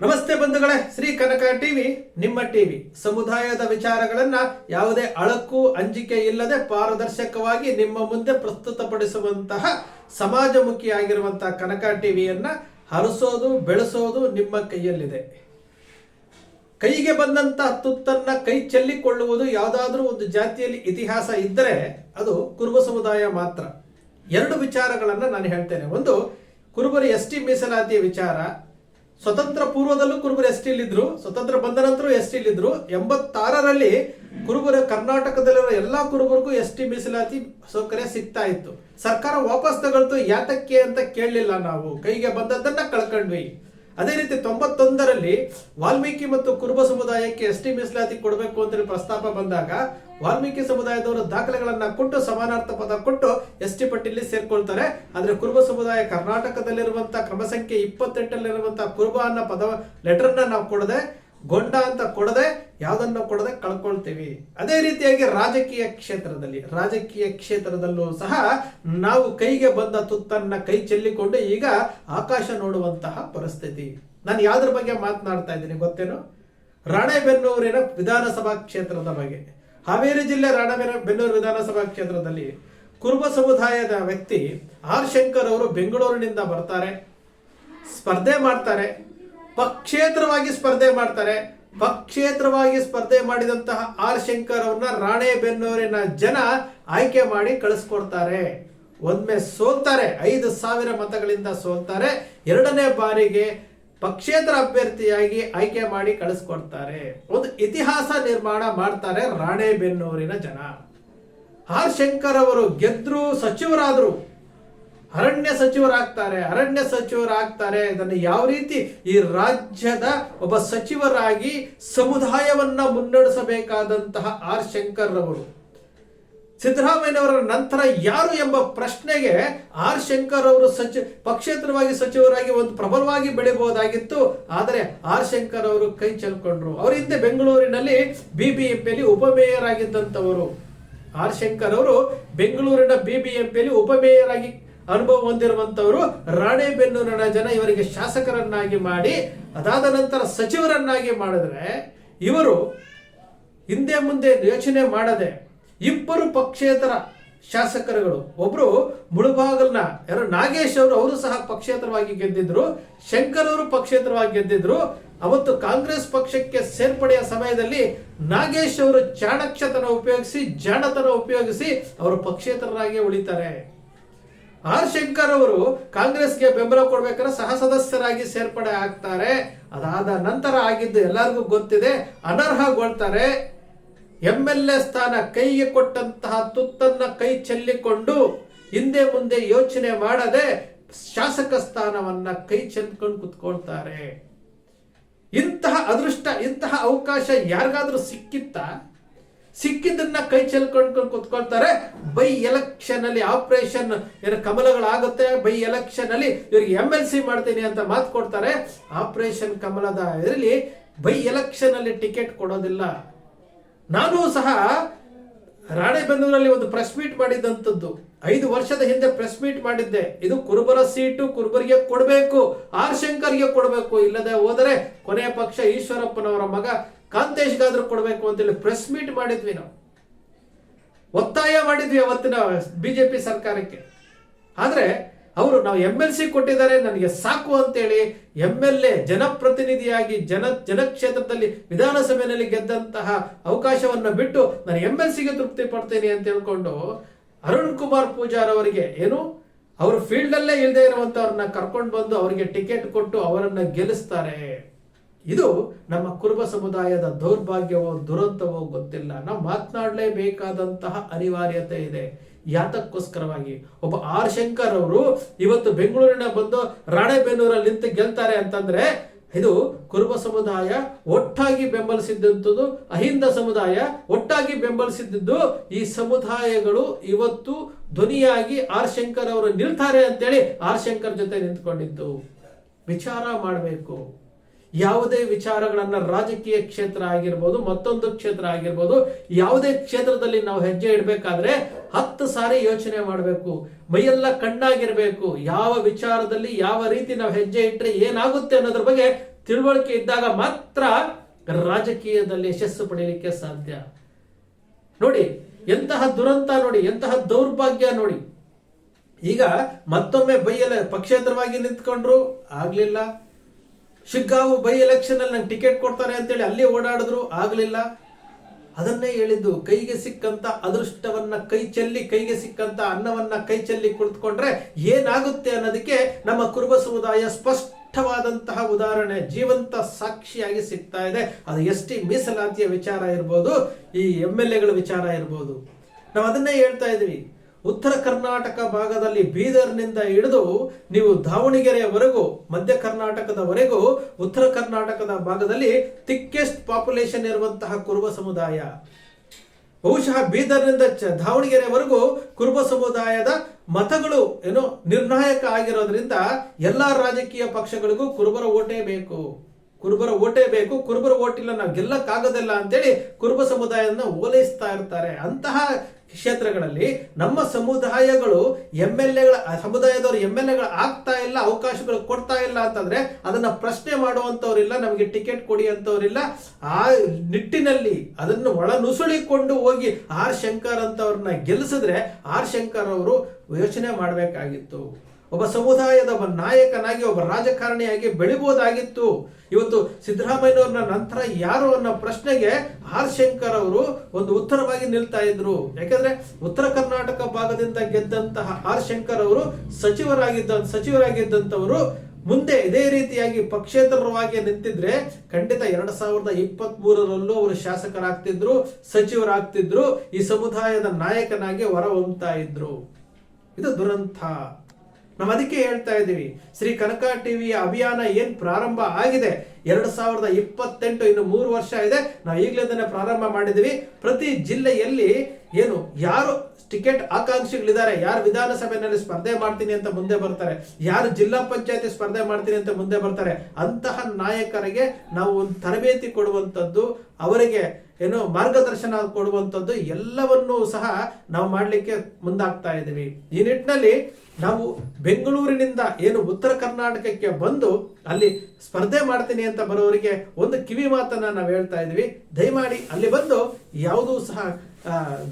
ನಮಸ್ತೆ ಬಂಧುಗಳೇ, ಶ್ರೀ ಕನಕ ಟಿವಿ, ನಿಮ್ಮ ಟಿವಿ. ಸಮುದಾಯದ ವಿಚಾರಗಳನ್ನ ಯಾವುದೇ ಅಳಕು ಅಂಜಿಕೆ ಇಲ್ಲದೆ ಪಾರದರ್ಶಕವಾಗಿ ನಿಮ್ಮ ಮುಂದೆ ಪ್ರಸ್ತುತಪಡಿಸುವಂತಹ ಸಮಾಜಮುಖಿಯಾಗಿರುವಂತಹ ಕನಕ ಟಿವಿಯನ್ನ ಹರಿಸೋದು, ಬೆಳೆಸೋದು ನಿಮ್ಮ ಕೈಯಲ್ಲಿದೆ. ಕೈಗೆ ಬಂದಂತಹ ತುತ್ತನ್ನ ಕೈ ಚೆಲ್ಲಿಕೊಳ್ಳುವುದು ಯಾವುದಾದ್ರೂ ಒಂದು ಜಾತಿಯಲ್ಲಿ ಇತಿಹಾಸ ಇದ್ದರೆ ಅದು ಕುರುಬ ಸಮುದಾಯ ಮಾತ್ರ. ಎರಡು ವಿಚಾರಗಳನ್ನ ನಾನು ಹೇಳ್ತೇನೆ. ಒಂದು, ಕುರುಬರು ಎಸ್ ಟಿ ಮೀಸಲಾತಿಯ ವಿಚಾರ ಸ್ವತಂತ್ರ ಪೂರ್ವದಲ್ಲೂ ಕುರುಬರು ಎಸ್ ಟಿಲಿದ್ರು ಸ್ವತಂತ್ರ ಬಂದ ನಂತರ ಎಸ್ ಟಿಲಿದ್ರು ಎಂಬತ್ತಾರರಲ್ಲಿ ಕುರುಬರ ಕರ್ನಾಟಕದಲ್ಲಿರುವ ಎಲ್ಲಾ ಕುರುಬರಿಗೂ ಎಸ್ ಟಿ ಮೀಸಲಾತಿ ಸೌಕರ್ಯ ಸಿಗ್ತಾ ಇತ್ತು. ಸರ್ಕಾರ ವಾಪಸ್ ತಗೊಳ್ತು, ಯಾತಕ್ಕೆ ಅಂತ ಕೇಳಲಿಲ್ಲ ನಾವು. ಕೈಗೆ ಬಂದದ್ದನ್ನ ಕಳ್ಕೊಂಡ್ವಿ. ಅದೇ ರೀತಿ ತೊಂಬತ್ತೊಂದರಲ್ಲಿ ವಾಲ್ಮೀಕಿ ಮತ್ತು ಕುರುಬ ಸಮುದಾಯಕ್ಕೆ ಎಸ್ ಟಿ ಮೀಸಲಾತಿ ಕೊಡಬೇಕು ಅಂತ ಪ್ರಸ್ತಾಪ ಬಂದಾಗ ವಾಲ್ಮೀಕಿ ಸಮುದಾಯದವರು ದಾಖಲೆಗಳನ್ನ ಕೊಟ್ಟು ಸಮಾನಾರ್ಥ ಪದ ಕೊಟ್ಟು ಎಸ್ ಟಿ ಪಟ್ಟಿಯಲ್ಲಿ ಸೇರ್ಕೊಳ್ತಾರೆ. ಆದ್ರೆ ಕುರುಬ ಸಮುದಾಯ ಕರ್ನಾಟಕದಲ್ಲಿರುವಂತಹ ಕ್ರಮ ಸಂಖ್ಯೆ ಇಪ್ಪತ್ತೆಂಟಲ್ಲಿರುವಂತಹ ಕುರುಬ ಅನ್ನೋ ಪದ ಲೆಟರ್ನ ನಾವು ಕೊಡದೆ ಗೊಂಡ ಅಂತ ಕೊಡದೆ, ಯಾವುದನ್ನು ಕೊಡದೆ ಕಳ್ಕೊಳ್ತೀವಿ. ಅದೇ ರೀತಿಯಾಗಿ ರಾಜಕೀಯ ಕ್ಷೇತ್ರದಲ್ಲಿ, ರಾಜಕೀಯ ಕ್ಷೇತ್ರದಲ್ಲೂ ಸಹ ನಾವು ಕೈಗೆ ಬಂದ ತುತ್ತನ್ನ ಕೈ ಚೆಲ್ಲಿಕೊಂಡು ಈಗ ಆಕಾಶ ನೋಡುವಂತಹ ಪರಿಸ್ಥಿತಿ. ನಾನು ಯಾವ್ದ್ರ ಬಗ್ಗೆ ಮಾತನಾಡ್ತಾ ಇದ್ದೀನಿ ಗೊತ್ತೇನು? ರಾಣೆಬೆನ್ನೂರಿನ ವಿಧಾನಸಭಾ ಕ್ಷೇತ್ರದ ಬಗ್ಗೆ. ಹಾವೇರಿ ಜಿಲ್ಲೆ ರಾಣೆಬೆನ್ನೂರು ವಿಧಾನಸಭಾ ಕ್ಷೇತ್ರದಲ್ಲಿ ಕುರುಬ ಸಮುದಾಯದ ವ್ಯಕ್ತಿ ಆರ್ ಶಂಕರ್ ಅವರು ಬೆಂಗಳೂರಿನಿಂದ ಬರ್ತಾರೆ. ಸ್ಪರ್ಧೆ ಮಾಡ್ತಾರೆ. ಪಕ್ಷೇತರವಾಗಿ ಸ್ಪರ್ಧೆ ಮಾಡ್ತಾರೆ. ಪಕ್ಷೇತರವಾಗಿ ಸ್ಪರ್ಧೆ ಮಾಡಿದಂತಹ ಆರ್ ಶಂಕರ್ ಅವ್ರನ್ನ ರಾಣೆಬೆನ್ನೂರಿನ ಜನ ಆಯ್ಕೆ ಮಾಡಿ ಕಳಿಸ್ಕೊಡ್ತಾರೆ. ಒಮ್ಮೆ ಸೋಲ್ತಾರೆ. ಐದು ಸಾವಿರ ಮತಗಳಿಂದ ಸೋಲ್ತಾರೆ. ಎರಡನೇ ಬಾರಿಗೆ ಪಕ್ಷೇತರ ಅಭ್ಯರ್ಥಿಯಾಗಿ ಆಯ್ಕೆ ಮಾಡಿ ಕಳಿಸ್ಕೊಡ್ತಾರೆ. ಒಂದು ಇತಿಹಾಸ ನಿರ್ಮಾಣ ಮಾಡ್ತಾರೆ ರಾಣೆಬೆನ್ನೂರಿನ ಜನ. ಆರ್ ಶಂಕರ್ ಅವರು ಗೆದ್ರು ಸಚಿವರಾದ್ರು ಅರಣ್ಯ ಸಚಿವರಾಗ್ತಾರೆ ಅರಣ್ಯ ಸಚಿವರಾಗ್ತಾರೆ. ಇದನ್ನು ಯಾವ ರೀತಿ ಈ ರಾಜ್ಯದ ಒಬ್ಬ ಸಚಿವರಾಗಿ ಸಮುದಾಯವನ್ನ ಮುನ್ನಡೆಸಬೇಕಾದಂತಹ ಆರ್ ಶಂಕರ್ ಅವರು ಸಿದ್ದರಾಮಯ್ಯನವರ ನಂತರ ಯಾರು ಎಂಬ ಪ್ರಶ್ನೆಗೆ ಆರ್ ಶಂಕರ್ ಅವರು ಸಚಿವ ಪಕ್ಷೇತರವಾಗಿ ಸಚಿವರಾಗಿ ಒಂದು ಪ್ರಬಲವಾಗಿ ಬೆಳೆಯಬಹುದಾಗಿತ್ತು. ಆದರೆ ಆರ್ ಶಂಕರ್ ಅವರು ಕೈ ಚೆಲ್ಕೊಂಡ್ರು. ಅವರ ಹಿಂದೆ ಬೆಂಗಳೂರಿನಲ್ಲಿ ಬಿಬಿಎಂಪಿಯಲ್ಲಿ ಉಪಮೇಯರ್ ಆಗಿದ್ದಂಥವರು. ಆರ್ ಶಂಕರ್ ಅವರು ಬೆಂಗಳೂರಿನ ಬಿಬಿಎಂಪಿಯಲ್ಲಿ ಉಪಮೇಯರ್ ಆಗಿ ಅನುಭವ ಹೊಂದಿರುವಂತವರು ರಾಣೆಬೆನ್ನೂರಿನ ಜನ ಇವರಿಗೆ ಶಾಸಕರನ್ನಾಗಿ ಮಾಡಿ, ಅದಾದ ನಂತರ ಸಚಿವರನ್ನಾಗಿ ಮಾಡಿದ್ರೆ, ಇವರು ಹಿಂದೆ ಮುಂದೆ ಯೋಚನೆ ಮಾಡದೆ ಇಬ್ಬರು ಪಕ್ಷೇತರ ಶಾಸಕರುಗಳು, ಒಬ್ರು ಮುಳುಬಾಗಲ್ನ ಯಾರು ನಾಗೇಶ್ ಅವರು ಅವರು ಸಹ ಪಕ್ಷೇತರವಾಗಿ ಗೆದ್ದಿದ್ರು, ಶಂಕರ್ ಅವರು ಪಕ್ಷೇತರವಾಗಿ ಗೆದ್ದಿದ್ರು, ಅವತ್ತು ಕಾಂಗ್ರೆಸ್ ಪಕ್ಷಕ್ಕೆ ಸೇರ್ಪಡೆಯ ಸಮಯದಲ್ಲಿ ನಾಗೇಶ್ ಅವರು ಚಾಣಕ್ಷತನ ಉಪಯೋಗಿಸಿ ಜಾಣತನ ಉಪಯೋಗಿಸಿ ಅವರು ಪಕ್ಷೇತರರಾಗಿ ಉಳಿತಾರೆ. ಆರ್ ಶಂಕರ್ ಅವರು ಕಾಂಗ್ರೆಸ್ಗೆ ಬೆಂಬಲ ಕೊಡ್ಬೇಕಾದ್ರೆ ಸಹ ಸದಸ್ಯರಾಗಿ ಸೇರ್ಪಡೆ ಆಗ್ತಾರೆ. ಅದಾದ ನಂತರ ಆಗಿದ್ದು ಎಲ್ಲರಿಗೂ ಗೊತ್ತಿದೆ ಅನರ್ಹಗೊಳ್ತಾರೆ ಎಂ ಎಲ್ ಎ ಸ್ಥಾನ ಕೈಗೆ ಕೊಟ್ಟಂತಹ ತುತ್ತನ್ನ ಕೈ ಚೆಲ್ಲಿಕೊಂಡು ಹಿಂದೆ ಮುಂದೆ ಯೋಚನೆ ಮಾಡದೆ ಶಾಸಕ ಸ್ಥಾನವನ್ನ ಕೈ ಚೆಲ್ಕೊಂಡು ಕುತ್ಕೊಳ್ತಾರೆ. ಇಂತಹ ಅದೃಷ್ಟ, ಇಂತಹ ಅವಕಾಶ ಯಾರಿಗಾದ್ರೂ ಸಿಕ್ಕಿತ್ತ? ಸಿಕ್ಕಿದ್ದನ್ನ ಕೈ ಚೆಲ್ಕೊಂಡು ಕುತ್ಕೊಳ್ತಾರೆ. ಬೈ ಎಲೆಕ್ಷನ್ ಅಲ್ಲಿ ಆಪರೇಷನ್ ಏನು ಕಮಲಗಳಾಗುತ್ತೆ, ಬೈ ಎಲೆಕ್ಷನ್ ಅಲ್ಲಿ ಇವ್ರಿಗೆ ಎಂ ಎಲ್ ಸಿ ಮಾಡ್ತೀನಿ ಅಂತ ಮಾತು ಕೊಡ್ತಾರೆ. ಆಪರೇಷನ್ ಕಮಲದ ಇದರಲ್ಲಿ ಬೈ ಎಲೆಕ್ಷನ್ ಅಲ್ಲಿ ಟಿಕೆಟ್ ಕೊಡೋದಿಲ್ಲ. ನಾನು ಸಹ ರಾಣೆಬೆನ್ನೂರಲ್ಲಿ ಒಂದು ಪ್ರೆಸ್ ಮೀಟ್ ಮಾಡಿದಂಥದ್ದು. ಐದು ವರ್ಷದ ಹಿಂದೆ ಪ್ರೆಸ್ ಮೀಟ್ ಮಾಡಿದ್ದೆ. ಇದು ಕುರುಬರ ಸೀಟು, ಕುರುಬರಿಗೆ ಕೊಡಬೇಕು, ಆರ್ ಶಂಕರ್ಗೆ ಕೊಡಬೇಕು. ಇಲ್ಲದೆ ಹೋದರೆ ಕೊನೆಯ ಪಕ್ಷ ಈಶ್ವರಪ್ಪನವರ ಮಗ ಕಾಂತೇಶ್ಗಾದ್ರೂ ಕೊಡಬೇಕು ಅಂತೇಳಿ ಪ್ರೆಸ್ ಮೀಟ್ ಮಾಡಿದ್ವಿ ನಾವು. ಒತ್ತಾಯ ಮಾಡಿದ್ವಿ ಅವತ್ತಿನ ಬಿಜೆಪಿ ಸರ್ಕಾರಕ್ಕೆ. ಆದರೆ ಅವರು ನಾವು ಎಂ ಎಲ್ ಸಿ ಕೊಟ್ಟಿದ್ದಾರೆ, ನನಗೆ ಸಾಕು ಅಂತೇಳಿ ಎಂ ಎಲ್ ಎ ಜನಪ್ರತಿನಿಧಿಯಾಗಿ ಜನ, ಜನಕ್ಷೇತ್ರದಲ್ಲಿ ವಿಧಾನಸಭೆಯಲ್ಲಿ ಗೆದ್ದಂತಹ ಅವಕಾಶವನ್ನು ಬಿಟ್ಟು ನಾನು ಎಂ ಎಲ್ ಸಿಗೆ ತೃಪ್ತಿ ಪಡ್ತೇನೆ ಅಂತ ಹೇಳ್ಕೊಂಡು ಅರುಣ್ ಕುಮಾರ್ ಪೂಜಾರ್ ಅವರಿಗೆ ಏನು, ಅವರು ಫೀಲ್ಡಲ್ಲೇ ಇಲ್ಲದೆ ಇರುವಂತವ್ರನ್ನ ಕರ್ಕೊಂಡು ಬಂದು ಅವರಿಗೆ ಟಿಕೆಟ್ ಕೊಟ್ಟು ಅವರನ್ನು ಗೆಲ್ಲಿಸ್ತಾರೆ. ಇದು ನಮ್ಮ ಕುರುಬ ಸಮುದಾಯದ ದೌರ್ಭಾಗ್ಯವೋ, ದುರಂತವೋ ಗೊತ್ತಿಲ್ಲ. ನಾವು ಮಾತನಾಡಲೇಬೇಕಾದಂತಹ ಅನಿವಾರ್ಯತೆ ಇದೆ. ಯಾತಕ್ಕೋಸ್ಕರವಾಗಿ? ಒಬ್ಬ ಆರ್ ಶಂಕರ್ ಅವರು ಇವತ್ತು ಬೆಂಗಳೂರಿನ ಬಂದು ರಾಣೆಬೆನ್ನೂರಲ್ಲಿ ನಿಂತು ಗೆಲ್ತಾರೆ ಅಂತಂದ್ರೆ, ಇದು ಕುರುಬ ಸಮುದಾಯ ಒಟ್ಟಾಗಿ ಬೆಂಬಲಿಸಿದ್ದಂಥದ್ದು ಅಹಿಂದ ಸಮುದಾಯ ಒಟ್ಟಾಗಿ ಬೆಂಬಲಿಸಿದ್ದು, ಈ ಸಮುದಾಯಗಳು ಇವತ್ತು ಧ್ವನಿಯಾಗಿ ಆರ್ ಶಂಕರ್ ಅವರು ನಿಲ್ತಾರೆ ಅಂತೇಳಿ ಆರ್ ಶಂಕರ್ ಜೊತೆ ನಿಂತ್ಕೊಂಡಿದ್ದು. ವಿಚಾರ ಮಾಡಬೇಕು. ಯಾವುದೇ ವಿಚಾರಗಳನ್ನು ರಾಜಕೀಯ ಕ್ಷೇತ್ರ ಆಗಿರ್ಬೋದು, ಮತ್ತೊಂದು ಕ್ಷೇತ್ರ ಆಗಿರ್ಬೋದು, ಯಾವುದೇ ಕ್ಷೇತ್ರದಲ್ಲಿ ನಾವು ಹೆಜ್ಜೆ ಇಡಬೇಕಾದ್ರೆ ಹತ್ತು ಸಾರಿ ಯೋಚನೆ ಮಾಡಬೇಕು. ಮೈಯೆಲ್ಲ ಕಣ್ಣಾಗಿರಬೇಕು. ಯಾವ ವಿಚಾರದಲ್ಲಿ ಯಾವ ರೀತಿ ನಾವು ಹೆಜ್ಜೆ ಇಟ್ಟರೆ ಏನಾಗುತ್ತೆ ಅನ್ನೋದ್ರ ಬಗ್ಗೆ ತಿಳುವಳಿಕೆ ಇದ್ದಾಗ ಮಾತ್ರ ರಾಜಕೀಯದಲ್ಲಿ ಯಶಸ್ಸು ಪಡೆಯಲಿಕ್ಕೆ ಸಾಧ್ಯ. ನೋಡಿ, ಎಂತಹ ದುರಂತ ನೋಡಿ, ಎಂತಹ ದೌರ್ಭಾಗ್ಯ ನೋಡಿ. ಈಗ ಮತ್ತೊಮ್ಮೆ ಬೈಯಲ್ಲ ಪಕ್ಷೇತರವಾಗಿ ನಿಂತ್ಕೊಂಡ್ರು? ಆಗ್ಲಿಲ್ಲ. ಶಿಗ್ಗಾವು ಬೈ ಎಲೆಕ್ಷನ್ ಅಲ್ಲಿ ನಂಗೆ ಟಿಕೆಟ್ ಕೊಡ್ತಾರೆ ಅಂತೇಳಿ ಅಲ್ಲಿ ಓಡಾಡಿದ್ರು, ಆಗಲಿಲ್ಲ. ಅದನ್ನೇ ಹೇಳಿದ್ದು, ಕೈಗೆ ಸಿಕ್ಕಂತ ಅದೃಷ್ಟವನ್ನ ಕೈ ಚೆಲ್ಲಿ, ಕೈಗೆ ಸಿಕ್ಕಂತ ಅನ್ನವನ್ನ ಕೈ ಚೆಲ್ಲಿ ಕುಳಿತುಕೊಂಡ್ರೆ ಏನಾಗುತ್ತೆ ಅನ್ನೋದಕ್ಕೆ ನಮ್ಮ ಕುರುಬ ಸಮುದಾಯ ಸ್ಪಷ್ಟವಾದಂತಹ ಉದಾಹರಣೆ, ಜೀವಂತ ಸಾಕ್ಷಿಯಾಗಿ ಸಿಗ್ತಾ ಇದೆ. ಅದು ಎಸ್ ಟಿ ಮೀಸಲಾತಿಯ ವಿಚಾರ ಇರ್ಬೋದು, ಈ ಎಂ ಎಲ್ ಎಗಳ ವಿಚಾರ ಇರ್ಬೋದು. ನಾವು ಅದನ್ನೇ ಹೇಳ್ತಾ ಇದೀವಿ. ಉತ್ತರ ಕರ್ನಾಟಕ ಭಾಗದಲ್ಲಿ ಬೀದರ್ನಿಂದ ಹಿಡಿದು ನೀವು ದಾವಣಗೆರೆಯವರೆಗೂ ಮಧ್ಯ ಕರ್ನಾಟಕದವರೆಗೂ, ಉತ್ತರ ಕರ್ನಾಟಕದ ಭಾಗದಲ್ಲಿ ಥಿಕ್ಕೆಸ್ಟ್ ಪಾಪ್ಯುಲೇಷನ್ ಇರುವಂತಹ ಕುರುಬ ಸಮುದಾಯ. ಬಹುಶಃ ಬೀದರ್ನಿಂದ ದಾವಣಗೆರೆವರೆಗೂ ಕುರುಬ ಸಮುದಾಯದ ಮತಗಳು ಏನು ನಿರ್ಣಾಯಕ ಆಗಿರೋದ್ರಿಂದ ಎಲ್ಲಾ ರಾಜಕೀಯ ಪಕ್ಷಗಳಿಗೂ ಕುರುಬರ ಓಟೇ ಬೇಕು. ಕುರುಬರ ಓಟೇ ಬೇಕು, ಕುರುಬರ ಓಟಿಲ್ಲ, ನಾವು ಗೆಲ್ಲಕ್ಕಾಗೋದಿಲ್ಲ ಅಂತೇಳಿ ಕುರುಬ ಸಮುದಾಯವನ್ನು ಓಲೈಸ್ತಾ ಇರ್ತಾರೆ. ಅಂತಹ ಕ್ಷೇತ್ರಗಳಲ್ಲಿ ನಮ್ಮ ಸಮುದಾಯಗಳು ಎಂ ಎಲ್ ಎಗಳ ಸಮುದಾಯದವರು ಎಂ ಎಲ್ ಎಗಳು ಆಗ್ತಾ ಇಲ್ಲ, ಅವಕಾಶಗಳು ಕೊಡ್ತಾ ಇಲ್ಲ ಅಂತಂದ್ರೆ ಅದನ್ನ ಪ್ರಶ್ನೆ ಮಾಡುವಂತವ್ರಿಲ್ಲ ನಮಗೆ ಟಿಕೆಟ್ ಕೊಡಿ ಅಂತವ್ರಿಲ್ಲ. ಆ ನಿಟ್ಟಿನಲ್ಲಿ ಅದನ್ನು ಒಳ ನುಸುಳಿಕೊಂಡು ಹೋಗಿ ಆರ್ ಶಂಕರ್ ಅಂತವ್ರನ್ನ ಗೆಲ್ಲಿಸಿದ್ರೆ ಆರ್ ಶಂಕರ್ ಅವರು ಯೋಚನೆ ಮಾಡಬೇಕಾಗಿತ್ತು. ಒಬ್ಬ ಸಮುದಾಯದ ಒಬ್ಬ ನಾಯಕನಾಗಿ, ಒಬ್ಬ ರಾಜಕಾರಣಿಯಾಗಿ ಬೆಳಿಬೋದಾಗಿತ್ತು. ಇವತ್ತು ಸಿದ್ದರಾಮಯ್ಯನವ್ರನ್ನ ನಂತರ ಯಾರು ಅನ್ನೋ ಪ್ರಶ್ನೆಗೆ ಆರ್ ಶಂಕರ್ ಅವರು ಒಂದು ಉತ್ತರವಾಗಿ ನಿಲ್ತಾ ಇದ್ರು. ಯಾಕಂದ್ರೆ ಉತ್ತರ ಕರ್ನಾಟಕ ಭಾಗದಿಂದ ಗೆದ್ದಂತಹ ಆರ್ ಶಂಕರ್ ಅವರು ಸಚಿವರಾಗಿದ್ದ, ಸಚಿವರಾಗಿದ್ದಂಥವರು ಮುಂದೆ ಇದೇ ರೀತಿಯಾಗಿ ಪಕ್ಷೇತರವಾಗಿ ನಿಂತಿದ್ರೆ ಖಂಡಿತ ಎರಡ್ ಸಾವಿರದ ಇಪ್ಪತ್ತ್ ಮೂರರಲ್ಲೂ ಅವರು ಶಾಸಕರಾಗ್ತಿದ್ರು, ಸಚಿವರಾಗ್ತಿದ್ರು, ಈ ಸಮುದಾಯದ ನಾಯಕನಾಗಿ ಹೊರಹೊಮ್ತಾ ಇದ್ರು. ಇದು ದುರಂತ. ನಾವು ಅದಕ್ಕೆ ಹೇಳ್ತಾ ಇದ್ದೀವಿ, ಶ್ರೀ ಕನಕ ಟಿವಿಯ ಅಭಿಯಾನ ಏನು ಪ್ರಾರಂಭ ಆಗಿದೆ? ಎರಡು ಸಾವಿರದ ಇಪ್ಪತ್ತೆಂಟು ಇನ್ನು ಮೂರು ವರ್ಷ ಇದೆ. ನಾವು ಈಗಲೇ ಅದನ್ನ ಪ್ರಾರಂಭ ಮಾಡಿದ್ದೀವಿ. ಪ್ರತಿ ಜಿಲ್ಲೆಯಲ್ಲಿ ಏನು, ಯಾರು ಟಿಕೆಟ್ ಆಕಾಂಕ್ಷಿಗಳಿದ್ದಾರೆ, ಯಾರು ವಿಧಾನಸಭೆಯಲ್ಲಿ ಸ್ಪರ್ಧೆ ಮಾಡ್ತೀನಿ ಅಂತ ಮುಂದೆ ಬರ್ತಾರೆ, ಯಾರು ಜಿಲ್ಲಾ ಪಂಚಾಯತಿ ಸ್ಪರ್ಧೆ ಮಾಡ್ತೀನಿ ಅಂತ ಮುಂದೆ ಬರ್ತಾರೆ, ಅಂತಹ ನಾಯಕರಿಗೆ ನಾವು ಒಂದು ತರಬೇತಿ ಕೊಡುವಂಥದ್ದು ಅವರಿಗೆ ಏನು ಮಾರ್ಗದರ್ಶನ ಕೊಡುವಂಥದ್ದು ಎಲ್ಲವನ್ನೂ ಸಹ ನಾವು ಮಾಡಲಿಕ್ಕೆ ಮುಂದಾಗ್ತಾ ಇದ್ದೀವಿ. ಈ ನಿಟ್ಟಿನಲ್ಲಿ ನಾವು ಬೆಂಗಳೂರಿನಿಂದ ಏನು ಉತ್ತರ ಕರ್ನಾಟಕಕ್ಕೆ ಬಂದು ಅಲ್ಲಿ ಸ್ಪರ್ಧೆ ಮಾಡ್ತೀನಿ ಅಂತ ಬರೋರಿಗೆ ಒಂದು ಕಿವಿ ಮಾತನ್ನ ನಾವು ಹೇಳ್ತಾ ಇದೀವಿ ದಯಮಾಡಿ ಅಲ್ಲಿ ಬಂದು ಯಾವುದೂ ಸಹ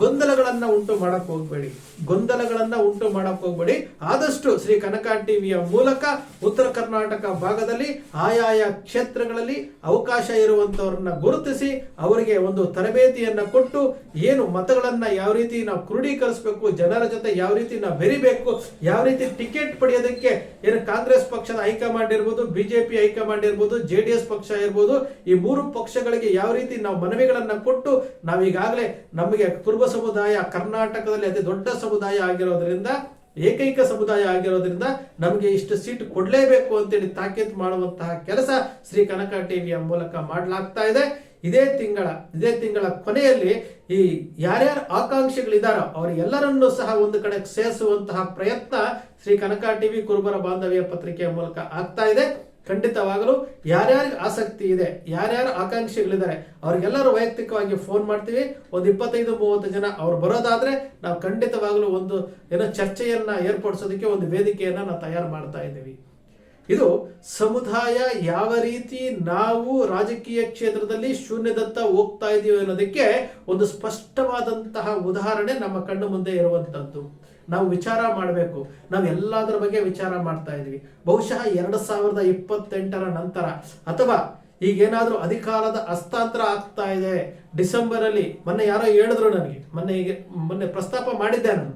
ಗೊಂದಲಗಳನ್ನ ಉಂಟು ಮಾಡಕ್ ಹೋಗ್ಬೇಡಿ. ಗೊಂದಲಗಳನ್ನ ಉಂಟು ಮಾಡಕ್ ಹೋಗ್ಬೇಡಿ. ಆದಷ್ಟು ಶ್ರೀ ಕನಕ ಟಿವಿಯ ಮೂಲಕ ಉತ್ತರ ಕರ್ನಾಟಕ ಭಾಗದಲ್ಲಿ ಆಯಾಯ ಕ್ಷೇತ್ರಗಳಲ್ಲಿ ಅವಕಾಶ ಇರುವಂತವ್ರನ್ನ ಗುರುತಿಸಿ ಅವರಿಗೆ ಒಂದು ತರಬೇತಿಯನ್ನ ಕೊಟ್ಟು ಏನು ಮತಗಳನ್ನ ಯಾವ ರೀತಿ ನಾವು ಕ್ರೋಢೀಕರಿಸಬೇಕು ಜನರ ಜೊತೆ ಯಾವ ರೀತಿ ನಾವು ಬೆರಿಬೇಕು, ಯಾವ ರೀತಿ ಟಿಕೆಟ್ ಪಡೆಯೋದಕ್ಕೆ ಏನು ಕಾಂಗ್ರೆಸ್ ಪಕ್ಷದ ಹೈಕಮಾಂಡ್ ಇರ್ಬೋದು, ಬಿಜೆಪಿ ಹೈಕಮಾಂಡ್ ಇರ್ಬೋದು ಜೆ ಡಿ ಎಸ್ ಪಕ್ಷ ಇರ್ಬೋದು, ಈ ಮೂರು ಪಕ್ಷಗಳಿಗೆ ಯಾವ ರೀತಿ ನಾವು ಮನವಿಗಳನ್ನ ಕೊಟ್ಟು ನಾವೀಗಾಗಲೇ ನಮಗೆ ಕುರುಬ ಸಮುದಾಯ ಕರ್ನಾಟಕದಲ್ಲಿ ಅತಿ ದೊಡ್ಡ ಸಮುದಾಯ ಆಗಿರೋದ್ರಿಂದ, ಏಕೈಕ ಸಮುದಾಯ ಆಗಿರೋದ್ರಿಂದ ನಮಗೆ ಇಷ್ಟು ಸೀಟ್ ಕೊಡಲೇಬೇಕು ಅಂತೇಳಿ ತಾಕೀತು ಮಾಡುವಂತಹ ಕೆಲಸ ಶ್ರೀ ಕನಕ ಟಿವಿಯ ಮೂಲಕ ಮಾಡಲಾಗ್ತಾ ಇದೆ. ಇದೇ ತಿಂಗಳ ಇದೇ ತಿಂಗಳ ಕೊನೆಯಲ್ಲಿ ಈ ಯಾರ್ಯಾರು ಆಕಾಂಕ್ಷಿಗಳಿದಾರೋ ಅವರೆಲ್ಲರನ್ನೂ ಸಹ ಒಂದು ಕಡೆ ಸೇರಿಸುವಂತಹ ಪ್ರಯತ್ನ ಶ್ರೀ ಕನಕ ಟಿವಿ ಕುರುಬರ ಬಾಂಧವ್ಯ ಪತ್ರಿಕೆಯ ಮೂಲಕ ಆಗ್ತಾ ಇದೆ. ಖಂಡಿತವಾಗಲು ಯಾರ್ಯಾರಿಗೆ ಆಸಕ್ತಿ ಇದೆ, ಯಾರ್ಯಾರು ಆಕಾಂಕ್ಷಿಗಳಿದ್ದಾರೆ, ಅವ್ರಿಗೆಲ್ಲರೂ ವೈಯಕ್ತಿಕವಾಗಿ ಫೋನ್ ಮಾಡ್ತೀವಿ. ಒಂದು ಇಪ್ಪತ್ತೈದು, ಮೂವತ್ತು ಜನ ಅವ್ರು ಬರೋದಾದರೆ ನಾವು ಖಂಡಿತವಾಗಲೂ ಒಂದು ಏನೋ ಚರ್ಚೆಯನ್ನ ಏರ್ಪಡಿಸೋದಕ್ಕೆ ಒಂದು ವೇದಿಕೆಯನ್ನ ನಾವು ತಯಾರು ಮಾಡ್ತಾ ಇದ್ದೀವಿ. ಇದು ಸಮುದಾಯ ಯಾವ ರೀತಿ ನಾವು ರಾಜಕೀಯ ಕ್ಷೇತ್ರದಲ್ಲಿ ಶೂನ್ಯದತ್ತ ಹೋಗ್ತಾ ಇದೀವಿ ಅನ್ನೋದಕ್ಕೆ ಒಂದು ಸ್ಪಷ್ಟವಾದಂತಹ ಉದಾಹರಣೆ ನಮ್ಮ ಕಣ್ಣು ಮುಂದೆ ಇರುವಂತದ್ದು. ನಾವು ವಿಚಾರ ಮಾಡಬೇಕು. ನಾವು ಎಲ್ಲದರ ಬಗ್ಗೆ ವಿಚಾರ ಮಾಡ್ತಾ ಇದ್ವಿ. ಬಹುಶಃ ಎರಡು ಸಾವಿರದ ಇಪ್ಪತ್ತೆಂಟರ ನಂತರ ಅಥವಾ ಈಗೇನಾದರೂ ಅಧಿಕಾರದ ಹಸ್ತಾಂತರ ಆಗ್ತಾ ಇದೆ. ಡಿಸೆಂಬರಲ್ಲಿ ಮೊನ್ನೆ ಯಾರೋ ಹೇಳಿದ್ರು ನನಗೆ. ಮೊನ್ನೆ ಈಗ ಮೊನ್ನೆ ಪ್ರಸ್ತಾಪ ಮಾಡಿದ್ದೆ ನಾನು.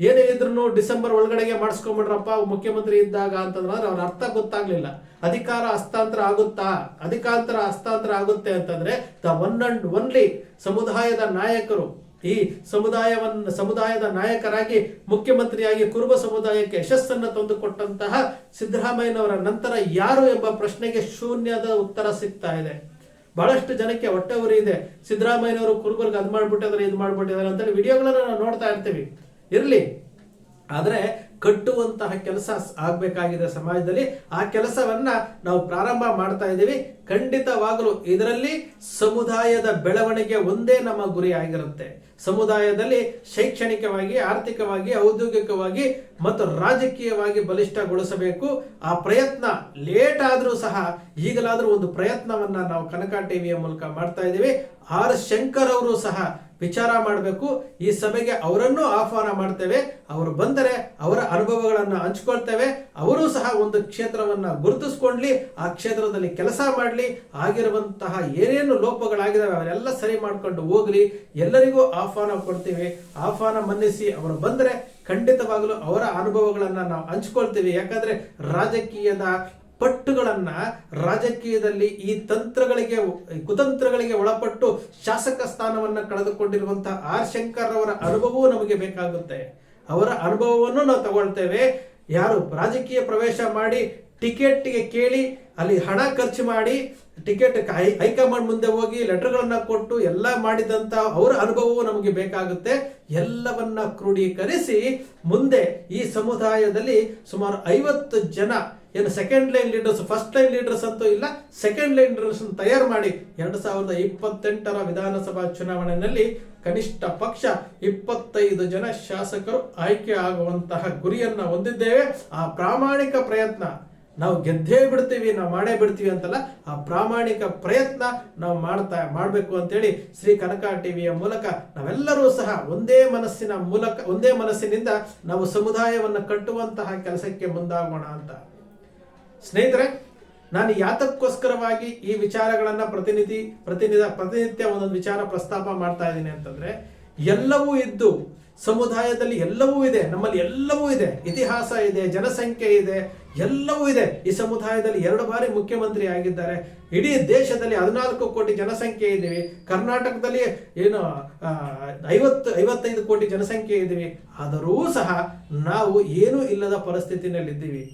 ಏನೇ ಇದ್ರು ಡಿಸೆಂಬರ್ ಒಳಗಡೆಗೆ ಮಾಡಿಸ್ಕೊಂಬಿಡ್ರಪ್ಪ, ಮುಖ್ಯಮಂತ್ರಿ ಇದ್ದಾಗ ಅಂತಂದ್ರೆ ಅವ್ರ ಅರ್ಥ ಗೊತ್ತಾಗ್ಲಿಲ್ಲ. ಅಧಿಕಾರ ಹಸ್ತಾಂತರ ಆಗುತ್ತಾ? ಅಧಿಕಾಂತರ ಹಸ್ತಾಂತರ ಆಗುತ್ತೆ ಅಂತಂದ್ರೆ ದ ಒನ್ ಅಂಡ್ ಒನ್ಲಿ ಸಮುದಾಯದ ನಾಯಕರು ಈ ಸಮುದಾಯವನ್ನ, ಸಮುದಾಯದ ನಾಯಕರಾಗಿ, ಮುಖ್ಯಮಂತ್ರಿಯಾಗಿ, ಕುರುಬ ಸಮುದಾಯಕ್ಕೆ ಯಶಸ್ಸನ್ನು ತಂದುಕೊಟ್ಟಂತಹ ಸಿದ್ದರಾಮಯ್ಯನವರ ನಂತರ ಯಾರು ಎಂಬ ಪ್ರಶ್ನೆಗೆ ಶೂನ್ಯದ ಉತ್ತರ ಸಿಗ್ತಾ ಇದೆ. ಬಹಳಷ್ಟು ಜನಕ್ಕೆ ಹೊಟ್ಟೆ ಉರಿ ಇದೆ. ಸಿದ್ದರಾಮಯ್ಯನವರು ಕುರುಬರ್ಗ ಅದು ಮಾಡ್ಬಿಟ್ಟಿದ್ದಾರೆ, ಇದು ಮಾಡ್ಬಿಟ್ಟಿದ್ದಾರೆ ಅಂತೇಳಿ ವಿಡಿಯೋಗಳನ್ನ ನಾವು ನೋಡ್ತಾ ಇರ್ತೀವಿ. ಇರ್ಲಿ. ಆದ್ರೆ ಕಟ್ಟುವಂತಹ ಕೆಲಸ ಆಗಬೇಕಾಗಿದೆ ಸಮಾಜದಲ್ಲಿ. ಆ ಕೆಲಸವನ್ನ ನಾವು ಪ್ರಾರಂಭ ಮಾಡ್ತಾ ಇದ್ದೀವಿ. ಖಂಡಿತವಾಗಲು ಇದರಲ್ಲಿ ಸಮುದಾಯದ ಬೆಳವಣಿಗೆ ಒಂದೇ ನಮ್ಮ ಗುರಿ ಆಗಿರುತ್ತೆ. ಸಮುದಾಯದಲ್ಲಿ ಶೈಕ್ಷಣಿಕವಾಗಿ, ಆರ್ಥಿಕವಾಗಿ, ಔದ್ಯೋಗಿಕವಾಗಿ ಮತ್ತು ರಾಜಕೀಯವಾಗಿ ಬಲಿಷ್ಠಗೊಳಿಸಬೇಕು. ಆ ಪ್ರಯತ್ನ ಲೇಟ್ ಆದರೂ ಸಹ ಈಗಲಾದರೂ ಒಂದು ಪ್ರಯತ್ನವನ್ನ ನಾವು ಕನಕ ಟಿವಿಯ ಮೂಲಕ ಮಾಡ್ತಾ ಇದ್ದೀವಿ. ಆರ್ ಶಂಕರ್ ಅವರು ಸಹ ವಿಚಾರ ಮಾಡಬೇಕು. ಈ ಸಭೆಗೆ ಅವರನ್ನು ಆಹ್ವಾನ ಮಾಡ್ತೇವೆ. ಅವರು ಬಂದರೆ ಅವರ ಅನುಭವಗಳನ್ನು ಹಂಚ್ಕೊಳ್ತೇವೆ. ಅವರು ಸಹ ಒಂದು ಕ್ಷೇತ್ರವನ್ನ ಗುರುತಿಸ್ಕೊಂಡ್ಲಿ, ಆ ಕ್ಷೇತ್ರದಲ್ಲಿ ಕೆಲಸ ಮಾಡಲಿ. ಆಗಿರುವಂತಹ ಏನೇನು ಲೋಪಗಳಾಗಿದ್ದಾವೆ ಅವರೆಲ್ಲ ಸರಿ ಮಾಡ್ಕೊಂಡು ಹೋಗ್ಲಿ. ಎಲ್ಲರಿಗೂ ಆಹ್ವಾನ ಕೊಡ್ತೀವಿ. ಆಹ್ವಾನ ಮನ್ನಿಸಿ ಅವರು ಬಂದರೆ ಖಂಡಿತವಾಗಲೂ ಅವರ ಅನುಭವಗಳನ್ನು ನಾವು ಹಂಚ್ಕೊಳ್ತೀವಿ. ಯಾಕಂದ್ರೆ ರಾಜಕೀಯದ ಪಟ್ಟುಗಳನ್ನ ರಾಜಕೀಯದಲ್ಲಿ ಈ ತಂತ್ರಗಳಿಗೆ ಕುತಂತ್ರಗಳಿಗೆ ಒಳಪಟ್ಟು ಶಾಸಕ ಸ್ಥಾನವನ್ನು ಕಳೆದುಕೊಂಡಿರುವಂತಹ ಆರ್ ಶಂಕರ್ ಅವರ ಅನುಭವವೂ ನಮಗೆ ಬೇಕಾಗುತ್ತೆ. ಅವರ ಅನುಭವವನ್ನು ನಾವು ತಗೊಳ್ತೇವೆ. ಯಾರು ರಾಜಕೀಯ ಪ್ರವೇಶ ಮಾಡಿ ಟಿಕೆಟ್ಗೆ ಕೇಳಿ, ಅಲ್ಲಿ ಹಣ ಖರ್ಚು ಮಾಡಿ ಟಿಕೆಟ್ ಹೈ- ಹೈಕಮಾಂಡ್ ಮುಂದೆ ಹೋಗಿ ಲೆಟರ್ಗಳನ್ನು ಕೊಟ್ಟು ಎಲ್ಲ ಮಾಡಿದಂತ ಅವರ ಅನುಭವವೂ ನಮಗೆ ಬೇಕಾಗುತ್ತೆ. ಎಲ್ಲವನ್ನ ಕ್ರೋಢೀಕರಿಸಿ ಮುಂದೆ ಈ ಸಮುದಾಯದಲ್ಲಿ ಸುಮಾರು ಐವತ್ತು ಜನ ಏನು second line leaders first line leaders ಅಂತೂ ಇಲ್ಲ. ಸೆಕೆಂಡ್ ಲೈನ್ ಲೀಡರ್ಸ್ ತಯಾರು ಮಾಡಿ ಎರಡು ಸಾವಿರದ ಇಪ್ಪತ್ತೆಂಟರ ವಿಧಾನಸಭಾ ಚುನಾವಣೆಯಲ್ಲಿ ಕನಿಷ್ಠ ಪಕ್ಷ ಇಪ್ಪತ್ತೈದು ಜನ ಶಾಸಕರು ಆಯ್ಕೆ ಆಗುವಂತಹ ಗುರಿಯನ್ನ ಹೊಂದಿದ್ದೇವೆ. ಆ ಪ್ರಾಮಾಣಿಕ ಪ್ರಯತ್ನ ನಾವು ಗೆದ್ದೇ ಬಿಡ್ತೀವಿ, ನಾವು ಮಾಡೇ ಬಿಡ್ತೀವಿ ಅಂತಲ್ಲ, ಆ ಪ್ರಾಮಾಣಿಕ ಪ್ರಯತ್ನ ನಾವು ಮಾಡ್ತಾ, ಮಾಡಬೇಕು ಅಂತೇಳಿ ಶ್ರೀ ಕನಕ ಟಿವಿಯ ಮೂಲಕ ನಾವೆಲ್ಲರೂ ಸಹ ಒಂದೇ ಮನಸ್ಸಿನ ಮೂಲಕ, ಒಂದೇ ಮನಸ್ಸಿನಿಂದ ನಾವು ಸಮುದಾಯವನ್ನು ಕಟ್ಟುವಂತಹ ಕೆಲಸಕ್ಕೆ ಮುಂದಾಗೋಣ ಅಂತ. ಸ್ನೇಹಿತರೆ, ನಾನು ಯಾತಕ್ಕೋಸ್ಕರವಾಗಿ ಈ ವಿಚಾರಗಳನ್ನ ಪ್ರತಿನಿಧಿ, ಪ್ರತಿನಿಧ, ಪ್ರತಿನಿತ್ಯ ಒಂದೊಂದು ವಿಚಾರ ಪ್ರಸ್ತಾಪ ಮಾಡ್ತಾ ಇದ್ದೀನಿ ಅಂತಂದ್ರೆ, ಎಲ್ಲವೂ ಇದ್ದು, ಸಮುದಾಯದಲ್ಲಿ ಎಲ್ಲವೂ ಇದೆ, ನಮ್ಮಲ್ಲಿ ಎಲ್ಲವೂ ಇದೆ, ಇತಿಹಾಸ ಇದೆ, ಜನಸಂಖ್ಯೆ ಇದೆ, ಎಲ್ಲವೂ ಇದೆ. ಈ ಸಮುದಾಯದಲ್ಲಿ ಎರಡು ಬಾರಿ ಮುಖ್ಯಮಂತ್ರಿ ಆಗಿದ್ದಾರೆ. ಇಡೀ ದೇಶದಲ್ಲಿ ಹದಿನಾಲ್ಕು ಕೋಟಿ ಜನಸಂಖ್ಯೆ ಇದ್ದೀವಿ. ಕರ್ನಾಟಕದಲ್ಲಿ ಏನು ಐವತ್ತು, ಐವತ್ತೈದು ಕೋಟಿ ಜನಸಂಖ್ಯೆ ಇದ್ದೀವಿ. ಆದರೂ ಸಹ ನಾವು ಏನೂ ಇಲ್ಲದ ಪರಿಸ್ಥಿತಿನಲ್ಲಿ ಇದ್ದೀವಿ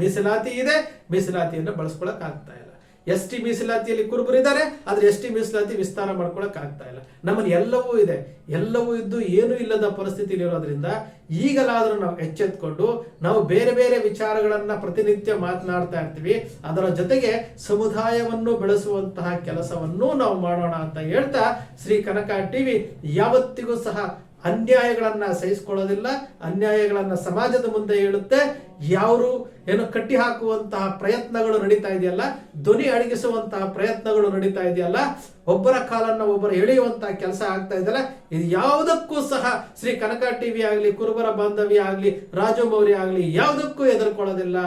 ಮೀಸಲಾತಿ ಇದೆ, ಮೀಸಲಾತಿಯನ್ನು ಬಳಸ್ಕೊಳಕ್ ಆಗ್ತಾ ಇಲ್ಲ. ಎಸ್ ಟಿ ಮೀಸಲಾತಿಯಲ್ಲಿ ಕುರುಬರಿದ್ದಾರೆ ಆದ್ರೆ ಎಸ್ ಟಿ ಮೀಸಲಾತಿ ವಿಸ್ತಾರ ಮಾಡ್ಕೊಳಕ್ ಆಗ್ತಾ ಇಲ್ಲ. ನಮ್ಮಲ್ಲಿ ಎಲ್ಲವೂ ಇದೆ. ಎಲ್ಲವೂ ಇದ್ದು ಏನೂ ಇಲ್ಲದ ಪರಿಸ್ಥಿತಿಯಲ್ಲಿ ಇರೋದ್ರಿಂದ ಈಗಲಾದರೂ ನಾವು ಎಚ್ಚೆತ್ಕೊಂಡು ನಾವು ಬೇರೆ ಬೇರೆ ವಿಚಾರಗಳನ್ನ ಪ್ರತಿನಿತ್ಯ ಮಾತನಾಡ್ತಾ ಇರ್ತೀವಿ. ಅದರ ಜೊತೆಗೆ ಸಮುದಾಯವನ್ನು ಬೆಳೆಸುವಂತಹ ಕೆಲಸವನ್ನು ನಾವು ಮಾಡೋಣ ಅಂತ ಹೇಳ್ತಾ ಶ್ರೀ ಕನಕ ಟಿವಿ ಯಾವತ್ತಿಗೂ ಸಹ ಅನ್ಯಾಯಗಳನ್ನ ಸಹಿಸಿಕೊಳ್ಳೋದಿಲ್ಲ, ಅನ್ಯಾಯಗಳನ್ನ ಸಮಾಜದ ಮುಂದೆ ಹೇಳುತ್ತೆ. ಯಾರು ಏನು ಕಟ್ಟಿ ಹಾಕುವಂತಹ ಪ್ರಯತ್ನಗಳು ನಡೀತಾ ಇದೆಯಲ್ಲ, ಧ್ವನಿ ಅಡಗಿಸುವಂತಹ ಪ್ರಯತ್ನಗಳು ನಡೀತಾ ಇದೆಯಲ್ಲ, ಒಬ್ಬರ ಕಾಲನ್ನ ಒಬ್ಬರು ಎಳೆಯುವಂತಹ ಕೆಲಸ ಆಗ್ತಾ ಇದೆಯಲ್ಲ, ಇದು ಯಾವುದಕ್ಕೂ ಸಹ ಶ್ರೀ ಕನಕ ಟಿವಿ ಆಗಲಿ, ಕುರುಬರ ಬಾಂಧವ್ಯ ಆಗಲಿ, ರಾಜು ಮೌರ್ಯ ಆಗಲಿ ಯಾವುದಕ್ಕೂ ಎದುರ್ಕೊಳ್ಳೋದಿಲ್ಲ.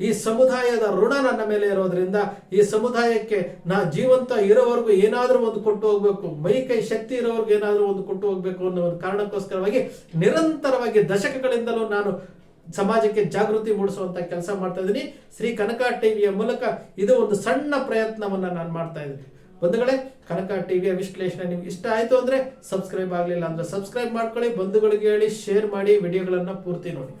ಈ ಸಮುದಾಯದ ಋಣ ನನ್ನ ಮೇಲೆ ಇರೋದ್ರಿಂದ, ಈ ಸಮುದಾಯಕ್ಕೆ ನಾ ಜೀವಂತ ಇರೋವರೆಗೂ ಏನಾದರೂ ಒಂದು ಕೊಟ್ಟು ಹೋಗ್ಬೇಕು, ಮೈ ಕೈ ಶಕ್ತಿ ಇರೋವರೆಗೂ ಏನಾದರೂ ಒಂದು ಕೊಟ್ಟು ಹೋಗ್ಬೇಕು ಅನ್ನೋ ಒಂದು ಕಾರಣಕ್ಕೋಸ್ಕರವಾಗಿ ನಿರಂತರವಾಗಿ ದಶಕಗಳಿಂದಲೂ ನಾನು ಸಮಾಜಕ್ಕೆ ಜಾಗೃತಿ ಮೂಡಿಸುವಂತ ಕೆಲಸ ಮಾಡ್ತಾ ಇದ್ದೀನಿ. ಶ್ರೀ ಕನಕ ಟಿವಿಯ ಮೂಲಕ ಇದು ಒಂದು ಸಣ್ಣ ಪ್ರಯತ್ನವನ್ನ ನಾನು ಮಾಡ್ತಾ ಇದ್ದೀನಿ. ಬಂಧುಗಳೇ, ಕನಕ ಟಿವಿಯ ವಿಶ್ಲೇಷಣೆ ನಿಮ್ಗೆ ಇಷ್ಟ ಆಯ್ತು ಅಂದ್ರೆ ಸಬ್ಸ್ಕ್ರೈಬ್ ಆಗಲಿಲ್ಲ ಅಂದ್ರೆ ಸಬ್ಸ್ಕ್ರೈಬ್ ಮಾಡ್ಕೊಳ್ಳಿ. ಬಂಧುಗಳಿಗೆ ಹೇಳಿ, ಶೇರ್ ಮಾಡಿ, ವಿಡಿಯೋಗಳನ್ನ ಪೂರ್ತಿ ನೋಡಿ.